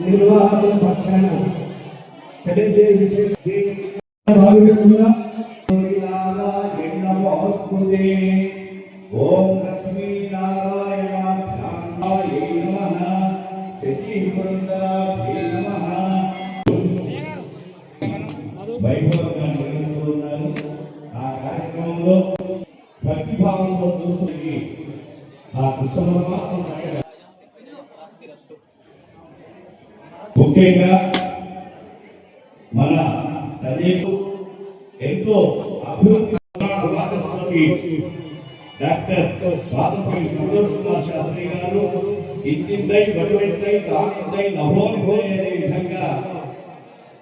నిర్వాహకుల పక్షాన తెలియజేసే భావికంగా ఓం వైభవంగా నిర్వహిస్తూ ఆ కార్యక్రమంలో భక్తిభావంతో చూసి ఆ కృష్ణ పరమాత్మ ముఖ్యంగా మన సజీవు ఎంతో అభివృద్ధి డాక్టర్ వాజపేయి సంతోష్ కుమార్ శాస్త్రి గారు ఇంతిద్దై బటువెత్తై తానిద్దై నభోనిపోయి అనే విధంగా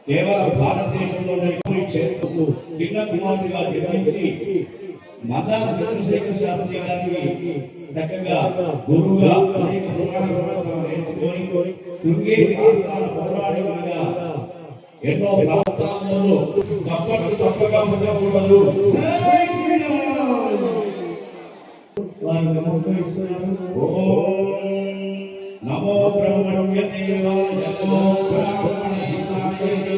కేవలం భారతదేశంలోనే చిన్న కుమారుడిగా జన్మించి మదాన చంద్రశేఖర శాస్త్రి గారికి చక్కగా గురువుగా అనేక పురాణాలను నేర్చుకొని శృంగేరి ఆస్థాన పౌరాణికుడిగా ఎన్నో ప్రాంతాలలో తప్పక తప్పగా ఉండకూడదు వారు నమస్కరిస్తున్నారు. నమో బ్రహ్మణ్య దేవాయ నమో బ్రాహ్మణ హితాయ